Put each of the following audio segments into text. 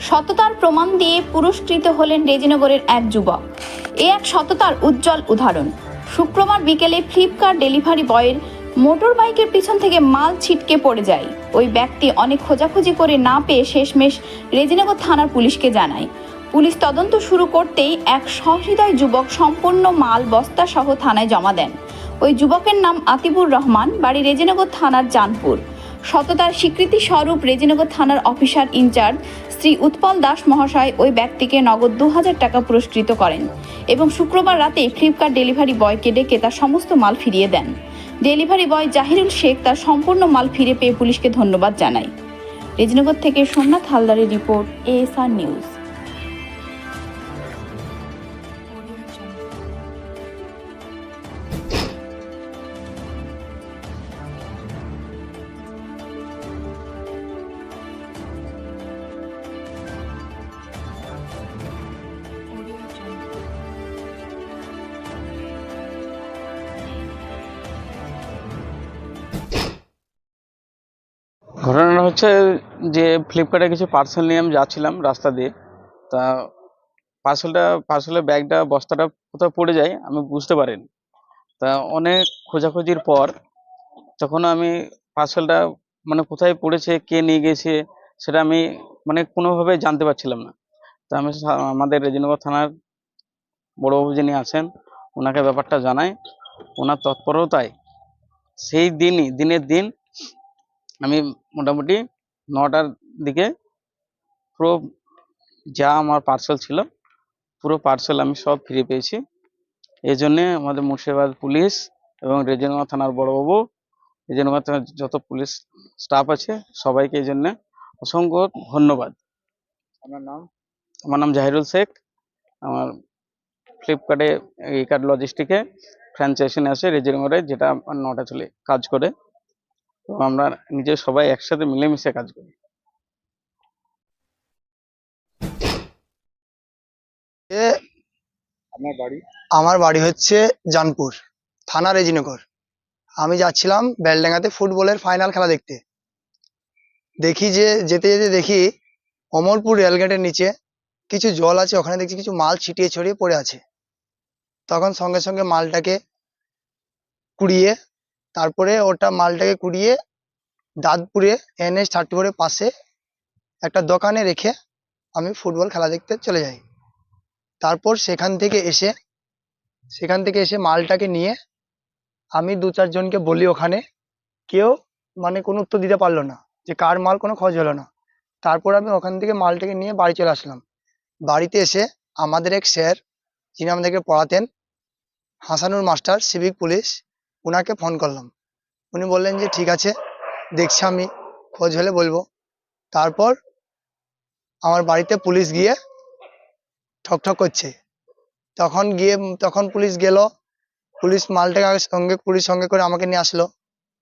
সততার প্রমাণ দিয়ে পুরস্কৃত হলেন রেজিনগরের এক যুবক। এ এক সততার উজ্জ্বল উদাহরণ। শুক্রবার বিকেলে ফ্লিপকার্ট ডেলিভারি বয়ের মোটর বাইকের পিছন থেকে মাল ছিটকে পড়ে যায়। ওই ব্যক্তি অনেক খোঁজাখুঁজি করে না পেয়ে শেষমেশ রেজিনগর থানার পুলিশকে জানায়। পুলিশ তদন্ত শুরু করতেই এক সহৃদয় যুবক সম্পূর্ণ মাল বস্তা সহ থানায় জমা দেন। ওই যুবকের নাম আতিবুর রহমান, বাড়ি রেজিনগর থানার জানপুর। সততার স্বীকৃতি স্বরূপ রেজিনগর থানার officer in charge Shri Utpal Das মহাশয় ওই ব্যক্তিকে নগদ দু হাজার টাকা পুরস্কৃত করেন এবং শুক্রবার রাতে ফ্লিপকার্ট ডেলিভারি বয়কে ডেকে তার সমস্ত মাল ফিরিয়ে দেন। ডেলিভারি বয় জাহিরুল শেখ তার সম্পূর্ণ মাল ফিরে পেয়ে পুলিশকে ধন্যবাদ জানায়। রেজিনগর থেকে সোমনাথ হালদারের রিপোর্ট, এএসআর নিউজ। হচ্ছে যে ফ্লিপকার্টে কিছু পার্সেল নিয়ে আমি যাচ্ছিলাম রাস্তা দিয়ে। তা পার্সেলটা পার্সেলের ব্যাগটা বস্তাটা কোথাও পড়ে যায়, আমি বুঝতে পারিনি। তা অনেক খোঁজাখুঁজির পর যখন আমি পার্সেলটা মানে কোথায় পড়েছে, কে নিয়ে গেছে, সেটা আমি মানে কোনোভাবে জানতে পারছিলাম না। তা আমি আমাদের রেজিনগর থানার বড়বাবু যিনি আছেন, ওনাকে ব্যাপারটা জানাই। ওনার তৎপরতায় সেই দিনই, দিনের দিন আমি মোটামুটি নটার দিকে পুরো যা আমার পার্সেল ছিল পুরো পার্সেল আমি সব ফিরে পেয়েছি। এই জন্যে আমাদের মুর্শিদাবাদ পুলিশ এবং রেজিনগর থানার বড়বাবু রেজিনগর থানার যত পুলিশ স্টাফ আছে সবাইকে এই জন্যে অসংখ্য ধন্যবাদ। আমার নাম? আমার নাম জাহিরুল শেখ। আমার ফ্লিপকার্টে এই কার্ড লজিস্টিকে ফ্র্যাঞ্চাইজি আছে রেজিনগরে যেটা আমার নটা চলে কাজ করে। তো আমরা নিজে সবাই একসাথে মিলেমিশে কাজ করি। এ বাড়ি। আমার বাড়ি হচ্ছে জানপুর থানা রেজিনগর। আমি যাচ্ছিলাম বেলডাঙ্গাতে ফুটবলের ফাইনাল খেলা দেখতে। দেখি যে যেতে যেতে দেখি অমরপুর রেলগেটের নিচে কিছু জল আছে ওখানে দেখছি কিছু মাল ছিটিয়ে ছড়িয়ে পড়ে আছে। তখন সঙ্গে সঙ্গে মালটাকে কুড়িয়ে তারপরে ওটা মালটাকে কুড়িয়ে দাঁতপুরে এনএস থার্টি ফোরের পাশে একটা দোকানে রেখে আমি ফুটবল খেলা দেখতে চলে যাই। তারপর সেখান থেকে এসে, সেখান থেকে এসে মালটাকে নিয়ে আমি দু চারজনকে বলি ওখানে, কেউ মানে কোনো উত্তর দিতে পারল না যে কার মাল কোনো খোঁজ হলো না। তারপর আমি ওখান থেকে মালটাকে নিয়ে বাড়ি চলে আসলাম। বাড়িতে এসে আমাদের এক স্যার, যিনি আমাদেরকে পড়াতেন, হাসানুর মাস্টার, সিভিক পুলিশ ওনাকে ফোন করলাম। উনি বললেন যে ঠিক আছে দেখছি আমি খোঁজ হলে বলব। তারপর আমার বাড়িতে পুলিশ গিয়ে ঠকঠক করছে। তখন গিয়ে তখন পুলিশ গেল পুলিশ মালটাকে সঙ্গে পুলিশ সঙ্গে করে আমাকে নিয়ে আসলো।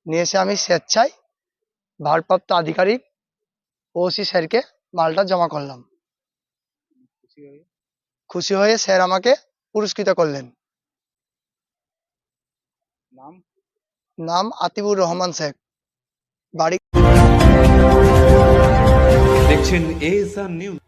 নিয়ে এসে আমি স্বেচ্ছায় ভারপ্রাপ্ত আধিকারিক ওসি স্যারকে মালটা জমা করলাম। খুশি হয়ে স্যার আমাকে পুরস্কৃত করলেন। নাম? আতিবুর রহমান শেখ। বাড়ি দেখছেন এএসআর নিউজ